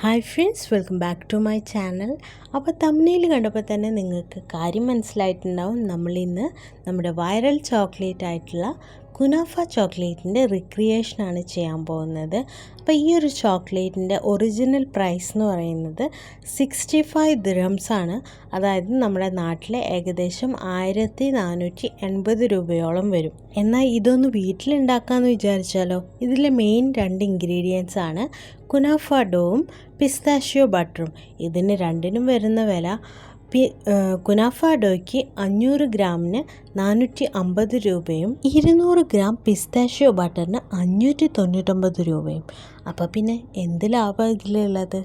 Hi friends welcome back to my channel അപ്പോൾ തമ്മിൽ കണ്ടപ്പോൾ തന്നെ നിങ്ങൾക്ക് കാര്യം മനസ്സിലായിട്ടുണ്ടാവും. നമ്മളിന്ന് നമ്മുടെ വൈറൽ ചോക്ലേറ്റ് ആയിട്ടുള്ള കുനാഫ ചോക്ലേറ്റിന്റെ റിക്രിയേഷനാണ് ചെയ്യാൻ പോകുന്നത്. അപ്പോൾ ഈ ഒരു ചോക്ലേറ്റിന്റെ ഒറിജിനൽ പ്രൈസ് എന്ന് പറയുന്നത് സിക്സ്റ്റി ഫൈവ് ആണ്. അതായത് നമ്മുടെ നാട്ടിലെ ഏകദേശം ആയിരത്തി നാനൂറ്റി എൺപത് രൂപയോളം വരും. എന്നാൽ ഇതൊന്ന് വീട്ടിലുണ്ടാക്കാമെന്ന് വിചാരിച്ചാലോ? ഇതിലെ മെയിൻ രണ്ട് ഇൻഗ്രീഡിയൻസ് ആണ് കുനാഫ ഡോവും പിസ്താഷ്യോ ബട്ടറും. ഇതിന് രണ്ടിനും വരുന്ന വില പി കുനാഫ ഡോയ്ക്ക് അഞ്ഞൂറ് ഗ്രാമിന് നാനൂറ്റി അമ്പത് രൂപയും ഇരുന്നൂറ് ഗ്രാം പിസ്താഷ്യോ ബട്ടറിന് അഞ്ഞൂറ്റി തൊണ്ണൂറ്റൊമ്പത് രൂപയും. അപ്പോൾ പിന്നെ എന്ത് ലാഭം ഇതിലുള്ളത്?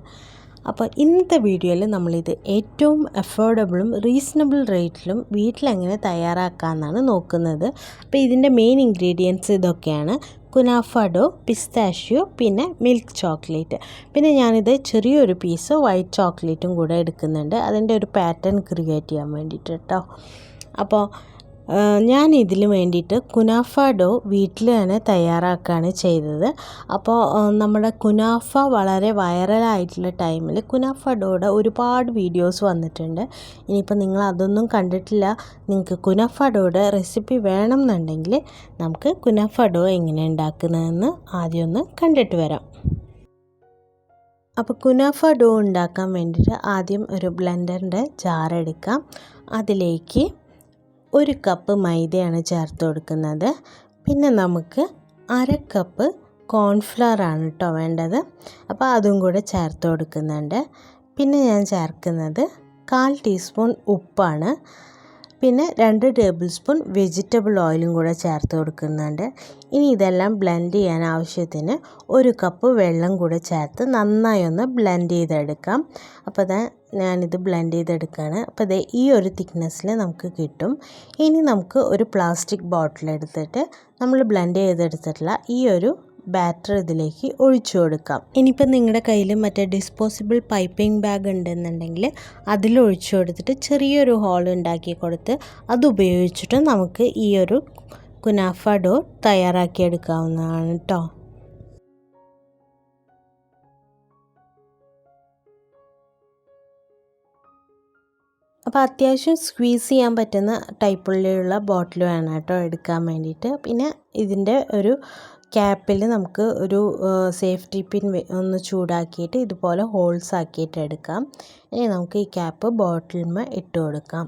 അപ്പോൾ ഇന്നത്തെ വീഡിയോയിൽ നമ്മളിത് ഏറ്റവും അഫോർഡബിളും റീസണബിൾ റേറ്റിലും വീട്ടിലെങ്ങനെ തയ്യാറാക്കാമെന്നാണ് നോക്കുന്നത്. അപ്പോൾ ഇതിന്റെ മെയിൻ ഇൻഗ്രീഡിയൻസ് ഇതൊക്കെയാണ്. കുനാഫഡോ പിസ്താഷ്യോ പിന്നെ മിൽക്ക് ചോക്ലേറ്റ് പിന്നെ ഞാനിത് ചെറിയൊരു പീസ് വൈറ്റ് ചോക്ലേറ്റും കൂടെ എടുക്കുന്നുണ്ട്. അതിന്റെ ഒരു പാറ്റേൺ ക്രിയേറ്റ് ചെയ്യാൻ വേണ്ടിയിട്ട് കേട്ടോ. അപ്പോൾ ഞാൻ ഇതിൽ വേണ്ടിയിട്ട് കുനാഫ ഡോ വീട്ടിൽ തന്നെ തയ്യാറാക്കുകയാണ് ചെയ്തത്. അപ്പോൾ നമ്മുടെ കുനാഫ വളരെ വൈറലായിട്ടുള്ള ടൈമിൽ കുനാഫ ഡോയുടെ ഒരുപാട് വീഡിയോസ് വന്നിട്ടുണ്ട്. ഇനിയിപ്പോൾ നിങ്ങൾ അതൊന്നും കണ്ടിട്ടില്ല. നിങ്ങൾക്ക് കുനാഫ ഡോയുടെ റെസിപ്പി വേണം എന്നുണ്ടെങ്കിൽ നമുക്ക് കുനാഫ ഡോ എങ്ങനെ ഉണ്ടാക്കുന്നതെന്ന് ആദ്യം ഒന്ന് കണ്ടിട്ട് വരാം. അപ്പോൾ കുനാഫ ഡോ ഉണ്ടാക്കാൻ വേണ്ടിയിട്ട് ആദ്യം ഒരു ബ്ലെൻഡറിന്റെ ജാർ എടുക്കാം. അതിലേക്ക് ഒരു കപ്പ് മൈദയാണ് ചേർത്ത് കൊടുക്കുന്നത്. പിന്നെ നമുക്ക് അര കപ്പ് കോൺഫ്ലവർ ആണ് കേട്ടോ വേണ്ടത്. അപ്പോൾ അതും കൂടെ ചേർത്ത് കൊടുക്കുന്നുണ്ട്. പിന്നെ ഞാൻ ചേർക്കുന്നത് കാൽ ടീസ്പൂൺ ഉപ്പാണ്. പിന്നെ രണ്ട് ടേബിൾ സ്പൂൺ വെജിറ്റബിൾ ഓയിലും കൂടെ ചേർത്ത് കൊടുക്കുന്നുണ്ട്. ഇനി ഇതെല്ലാം ബ്ലെൻഡ് ചെയ്യാൻ ആവശ്യത്തിന് ഒരു കപ്പ് വെള്ളം കൂടെ ചേർത്ത് നന്നായി ഒന്ന് ബ്ലെൻഡ് ചെയ്തെടുക്കാം. അപ്പോൾ ഇതാ ഞാനിത് ബ്ലെൻഡ് ചെയ്തെടുക്കുകയാണ്. അപ്പോൾ ഇതേ ഈ ഒരു തിക്നെസ്സിൽ നമുക്ക് കിട്ടും. ഇനി നമുക്ക് ഒരു പ്ലാസ്റ്റിക് ബോട്ടിൽ എടുത്തിട്ട് നമ്മൾ ബ്ലെൻഡ് ചെയ്തെടുത്തിട്ടുള്ള ഈ ഒരു ബാറ്റർ ഇതിലേക്ക് ഒഴിച്ചു കൊടുക്കാം. ഇനിയിപ്പോൾ നിങ്ങളുടെ കയ്യിൽ മറ്റേ ഡിസ്പോസിബിൾ പൈപ്പിംഗ് ബാഗ് ഉണ്ടെന്നുണ്ടെങ്കിൽ അതിൽ ഒഴിച്ചു കൊടുത്തിട്ട് ചെറിയൊരു ഹോൾ ഉണ്ടാക്കി കൊടുത്ത് അത് ഉപയോഗിച്ചിട്ട് നമുക്ക് ഈ ഒരു കുനാഫ ഡോ തയ്യാറാക്കിയെടുക്കാവുന്നതാണ് കേട്ടോ അപ്പോൾ അത്യാവശ്യം സ്ക്വീസ് ചെയ്യാൻ പറ്റുന്ന ടൈപ്പുള്ളിലുള്ള ബോട്ടിൽ വേണം കേട്ടോ എടുക്കാൻ വേണ്ടിയിട്ട്. പിന്നെ ഇതിന്റെ ഒരു ക്യാപ്പിൽ നമുക്ക് ഒരു സേഫ്റ്റി പിൻ ഒന്ന് ചൂടാക്കിയിട്ട് ഇതുപോലെ ഹോൾസ് ആക്കിയിട്ട് എടുക്കാം. ഇനി നമുക്ക് ഈ ക്യാപ്പ് ബോട്ടിലിന്മേൽ ഇട്ട് കൊടുക്കാം.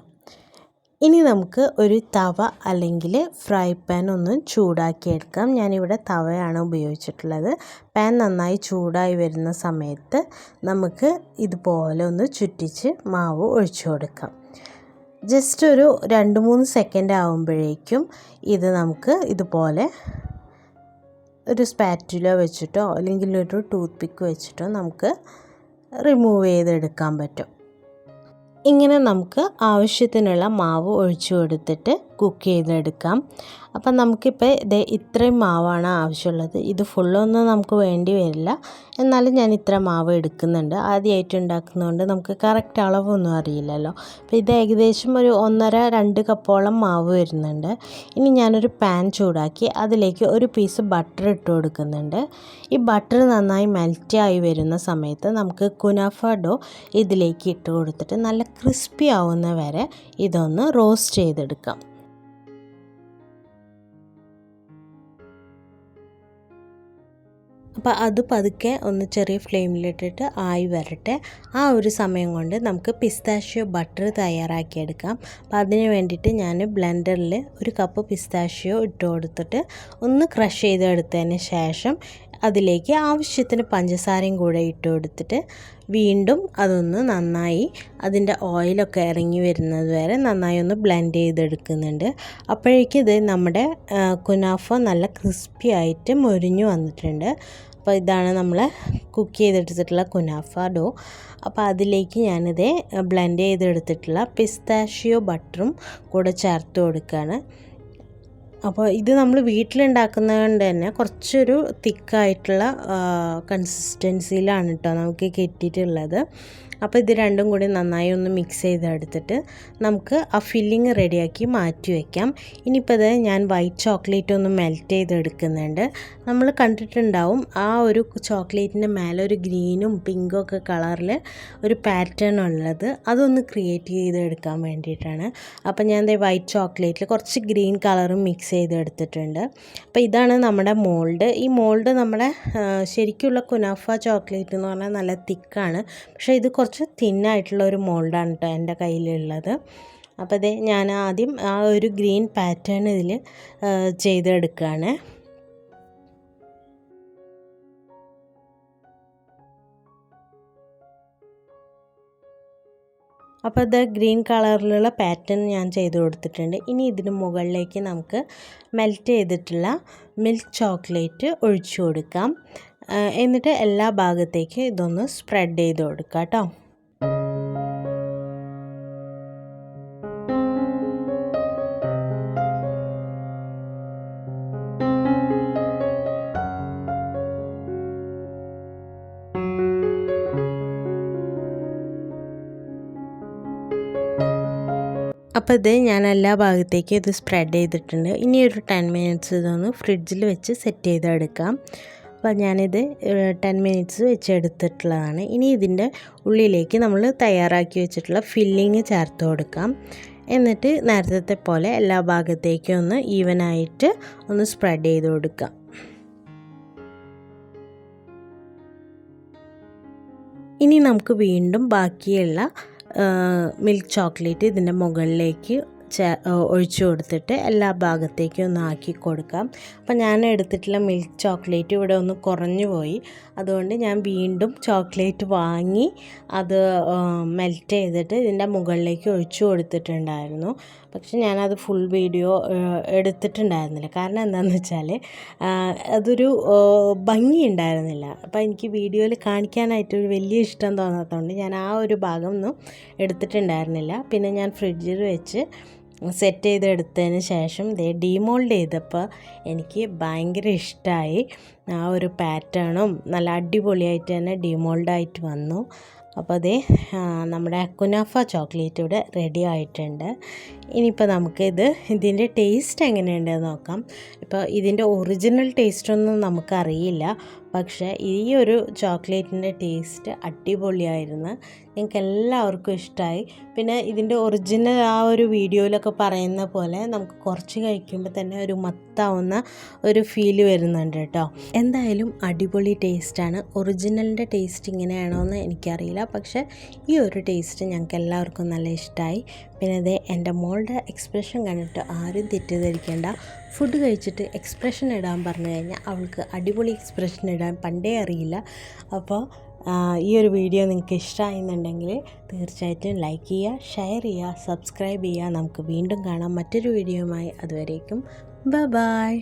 ഇനി നമുക്ക് ഒരു തവ അല്ലെങ്കിൽ ഫ്രൈ പാൻ ഒന്ന് ചൂടാക്കിയെടുക്കാം ഞാനിവിടെ തവയാണ് ഉപയോഗിച്ചിട്ടുള്ളത്. പാൻ നന്നായി ചൂടായി വരുന്ന സമയത്ത് നമുക്ക് ഇതുപോലെ ഒന്ന് ചുറ്റിച്ച് മാവ് ഒഴിച്ചു കൊടുക്കാം. ജസ്റ്റ് ഒരു രണ്ട് മൂന്ന് സെക്കൻഡ് ആകുമ്പോഴേക്കും ഇത് നമുക്ക് ഇതുപോലെ ഒരു സ്പാറ്റുല വെച്ചിട്ടോ അല്ലെങ്കിൽ ഒരു ടൂത്ത് പിക്ക് വെച്ചിട്ടോ നമുക്ക് റിമൂവ് ചെയ്തെടുക്കാൻ പറ്റും. ഇങ്ങനെ നമുക്ക് ആവശ്യത്തിനുള്ള മാവ് ഒഴിച്ചു കൊടുത്തിട്ട് കുക്ക് ചെയ്തെടുക്കാം. അപ്പം നമുക്കിപ്പോൾ ഇത് ഇത്രയും മാവാണ് ആവശ്യമുള്ളത്. ഇത് ഫുള്ളൊന്നും നമുക്ക് വേണ്ടി വരില്ല. എന്നാലും ഞാൻ ഇത്ര മാവ് എടുക്കുന്നുണ്ട്. ആദ്യമായിട്ട് ഉണ്ടാക്കുന്നതുകൊണ്ട് നമുക്ക് കറക്റ്റ് അളവൊന്നും അറിയില്ലല്ലോ. അപ്പോൾ ഇത് ഏകദേശം ഒരു ഒന്നര രണ്ട് കപ്പോളം മാവ് വരുന്നുണ്ട്. ഇനി ഞാനൊരു പാൻ ചൂടാക്കി അതിലേക്ക് ഒരു പീസ് ബട്ടർ ഇട്ട് കൊടുക്കുന്നുണ്ട്. ഈ ബട്ടർ നന്നായി മെൽറ്റായി വരുന്ന സമയത്ത് നമുക്ക് കുനാഫ ഡോ ഇതിലേക്ക് ഇട്ട് കൊടുത്തിട്ട് നല്ല ക്രിസ്പി ആവുന്ന വരെ ഇതൊന്ന് റോസ്റ്റ് ചെയ്തെടുക്കാം. അപ്പോൾ അത് പതുക്കെ ഒന്ന് ചെറിയ ഫ്ലെയിമിലിട്ടിട്ട് ആയി വരട്ടെ. ആ ഒരു സമയം കൊണ്ട് നമുക്ക് പിസ്താഷ്യോ ബട്ടർ തയ്യാറാക്കിയെടുക്കാം. അപ്പോൾ അതിന് വേണ്ടിയിട്ട് ഞാൻ ബ്ലെൻഡറിൽ ഒരു കപ്പ് പിസ്താഷ്യോ ഇട്ട് കൊടുത്തിട്ട് ഒന്ന് ക്രഷ് ചെയ്തെടുത്തതിന് ശേഷം അതിലേക്ക് ആവശ്യത്തിന് പഞ്ചസാരയും കൂടെ ഇട്ട് കൊടുത്തിട്ട് വീണ്ടും അതൊന്ന് നന്നായി അതിന്റെ ഓയിലൊക്കെ ഇറങ്ങി വരുന്നത് വരെ നന്നായി ഒന്ന് ബ്ലെൻഡ് ചെയ്തെടുക്കുന്നുണ്ട്. അപ്പോഴേക്കും ഇത് നമ്മുടെ കുനാഫ നല്ല ക്രിസ്പി ആയിട്ട് മൊരിഞ്ഞു വന്നിട്ടുണ്ട്. അപ്പോൾ ഇതാണ് നമ്മൾ കുക്ക് ചെയ്തെടുത്തിട്ടുള്ള കുനാഫ ഡോ. അപ്പോൾ അതിലേക്ക് ഞാനിത് ബ്ലെൻഡ് ചെയ്തെടുത്തിട്ടുള്ള പിസ്താഷ്യോ ബട്ടറും കൂടെ ചേർത്ത് കൊടുക്കുകയാണ് അപ്പോൾ ഇത് നമ്മൾ വീട്ടിലുണ്ടാക്കുന്നതുകൊണ്ട് തന്നെ കുറച്ചൊരു തിക്കായിട്ടുള്ള കൺസിസ്റ്റൻസിയിലാണ് കേട്ടോ നമുക്ക് കിട്ടിയിട്ടുള്ളത്. അപ്പോൾ ഇത് രണ്ടും കൂടി നന്നായി ഒന്ന് മിക്സ് ചെയ്തെടുത്തിട്ട് നമുക്ക് ആ ഫില്ലിങ് റെഡിയാക്കി മാറ്റി വയ്ക്കാം ഇനിയിപ്പോൾ ഇത് ഞാൻ വൈറ്റ് ചോക്ലേറ്റ് ഒന്ന് മെൽറ്റ് ചെയ്തെടുക്കുന്നുണ്ട്. നമ്മൾ കണ്ടിട്ടുണ്ടാവും ആ ഒരു ചോക്ലേറ്റിന്റെ മേലെ ഒരു ഗ്രീനും പിങ്കും ഒക്കെ കളറിൽ ഒരു പാറ്റേൺ ഉള്ളത്. അതൊന്ന് ക്രിയേറ്റ് ചെയ്തെടുക്കാൻ വേണ്ടിയിട്ടാണ്. അപ്പോൾ ഞാൻ ദേ വൈറ്റ് ചോക്ലേറ്റിൽ കുറച്ച് ഗ്രീൻ കളറും മിക്സ് ചെയ്തെടുത്തിട്ടുണ്ട്. അപ്പോൾ ഇതാണ് നമ്മുടെ മോൾഡ് ഈ മോൾഡ് നമ്മുടെ ശരിക്കുള്ള കുനാഫ ചോക്ലേറ്റ് എന്ന് പറഞ്ഞാൽ നല്ല തിക്കാണ് പക്ഷേ ഇത് കുറച്ച് തിന്നായിട്ടുള്ള ഒരു മോൾഡാണ് കേട്ടോ എന്റെ കയ്യിലുള്ളത്. അപ്പോൾ അതേ ഞാൻ ആദ്യം ആ ഒരു ഗ്രീൻ പാറ്റേൺ ഇതിൽ ചെയ്തെടുക്കുകയാണ്. അപ്പോൾ ഇത് ഗ്രീൻ കളറിലുള്ള പാറ്റേൺ ഞാൻ ചെയ്ത് കൊടുത്തിട്ടുണ്ട്. ഇനി ഇതിന് മുകളിലേക്ക് നമുക്ക് മെൽറ്റ് ചെയ്തിട്ടുള്ള മിൽക്ക് ചോക്ലേറ്റ് ഒഴിച്ചു കൊടുക്കാം. എന്നിട്ട് എല്ലാ ഭാഗത്തേക്ക് ഇതൊന്ന് സ്പ്രെഡ് ചെയ്ത് കൊടുക്കുക കേട്ടോ അപ്പോൾ ഇത് ഞാൻ എല്ലാ ഭാഗത്തേക്കും ഇത് സ്പ്രെഡ് ചെയ്തിട്ടുണ്ട്. ഇനി ഒരു ടെൻ മിനിറ്റ്സ് ഇതൊന്ന് ഫ്രിഡ്ജിൽ വെച്ച് സെറ്റ് ചെയ്തെടുക്കാം. അപ്പോൾ ഞാനിത് ടെൻ മിനിറ്റ്സ് വെച്ചെടുത്തിട്ടുള്ളതാണ്. ഇനി ഇതിന്റെ ഉള്ളിലേക്ക് നമ്മൾ തയ്യാറാക്കി വെച്ചിട്ടുള്ള ഫില്ലിങ് ചേർത്ത് കൊടുക്കാം. എന്നിട്ട് നേരത്തെ പോലെ എല്ലാ ഭാഗത്തേക്കും ഒന്ന് ഈവനായിട്ട് ഒന്ന് സ്പ്രെഡ് ചെയ്ത് കൊടുക്കാം. ഇനി നമുക്ക് വീണ്ടും ബാക്കിയുള്ള മിൽക്ക് ചോക്ലേറ്റ് ഇതിന്റെ മുകളിലേക്ക് ഒഴിച്ചു കൊടുത്തിട്ട് എല്ലാ ഭാഗത്തേക്കും ഒന്ന് ആക്കി കൊടുക്കാം. അപ്പം ഞാൻ എടുത്തിട്ടുള്ള മിൽക്ക് ചോക്ലേറ്റ് ഇവിടെ ഒന്ന് കുറഞ്ഞു പോയി. അതുകൊണ്ട് ഞാൻ വീണ്ടും ചോക്ലേറ്റ് വാങ്ങി അത് മെൽറ്റ് ചെയ്തിട്ട് ഇതിന്റെ മുകളിലേക്ക് ഒഴിച്ചു കൊടുത്തിട്ടുണ്ടായിരുന്നു. പക്ഷെ ഞാനത് ഫുൾ വീഡിയോ എടുത്തിട്ടുണ്ടായിരുന്നില്ല. കാരണം എന്താണെന്ന് വെച്ചാൽ അതൊരു ഭംഗി ഉണ്ടായിരുന്നില്ല. അപ്പോൾ എനിക്ക് വീഡിയോയിൽ കാണിക്കാനായിട്ട് ഒരു വലിയ ഇഷ്ടം തോന്നാത്തതുകൊണ്ട് ഞാൻ ആ ഒരു ഭാഗം ഒന്നും എടുത്തിട്ടുണ്ടായിരുന്നില്ല. പിന്നെ ഞാൻ ഫ്രിഡ്ജിൽ വെച്ച് സെറ്റ് ചെയ്തെടുത്തതിന് ശേഷം ഇതേ ഡീമോൾഡ് ചെയ്തപ്പോൾ എനിക്ക് ഭയങ്കര ഇഷ്ടമായി. ആ ഒരു പാറ്റേണും നല്ല അടിപൊളിയായിട്ട് തന്നെ ഡീമോൾഡായിട്ട് വന്നു. അപ്പോൾ അതേ നമ്മുടെ കുനാഫ ചോക്ലേറ്റ് ഇവിടെ റെഡി ആയിട്ടുണ്ട്. ഇനിയിപ്പോൾ നമുക്കിത് ഇതിന്റെ ടേസ്റ്റ് എങ്ങനെയുണ്ടെന്ന് നോക്കാം. ഇപ്പോൾ ഇതിന്റെ ഒറിജിനൽ ടേസ്റ്റൊന്നും നമുക്കറിയില്ല. പക്ഷേ ഈ ഒരു ചോക്ലേറ്റിന്റെ ടേസ്റ്റ് അടിപൊളിയായിരുന്നു. ഞങ്ങൾക്ക് എല്ലാവർക്കും ഇഷ്ടമായി പിന്നെ ഇതിന്റെ ഒറിജിനൽ ആ ഒരു വീഡിയോയിലൊക്കെ പറയുന്ന പോലെ നമുക്ക് കുറച്ച് കഴിക്കുമ്പോൾ തന്നെ ഒരു മത്താവുന്ന ഒരു ഫീൽ വരുന്നുണ്ട് കേട്ടോ. എന്തായാലും അടിപൊളി ടേസ്റ്റാണ്. ഒറിജിനലിന്റെ ടേസ്റ്റ് ഇങ്ങനെയാണോ എന്ന് എനിക്കറിയില്ല. പക്ഷേ ഈ ഒരു ടേസ്റ്റ് ഞങ്ങൾക്ക് എല്ലാവർക്കും നല്ല ഇഷ്ടമായി പിന്നെ ഇത് എന്റെ മോളുടെ എക്സ്പ്രഷൻ കണ്ടിട്ട് ആരും തെറ്റിദ്ധരിക്കേണ്ട ഫുഡ് കഴിച്ചിട്ട് എക്സ്പ്രഷൻ ഇടാൻ പറഞ്ഞു കഴിഞ്ഞാൽ അവൾക്ക് അടിപൊളി എക്സ്പ്രഷൻ ഇടാൻ പണ്ടേ അറിയില്ല. അപ്പോൾ ഈ ഒരു വീഡിയോ നിങ്ങൾക്ക് ഇഷ്ടമായെന്നുണ്ടെങ്കിൽ തീർച്ചയായിട്ടും ലൈക്ക് ചെയ്യുക ഷെയർ ചെയ്യുക സബ്സ്ക്രൈബ് ചെയ്യുക. നമുക്ക് വീണ്ടും കാണാം മറ്റൊരു വീഡിയോയുമായി അതുവരേക്കും ബൈ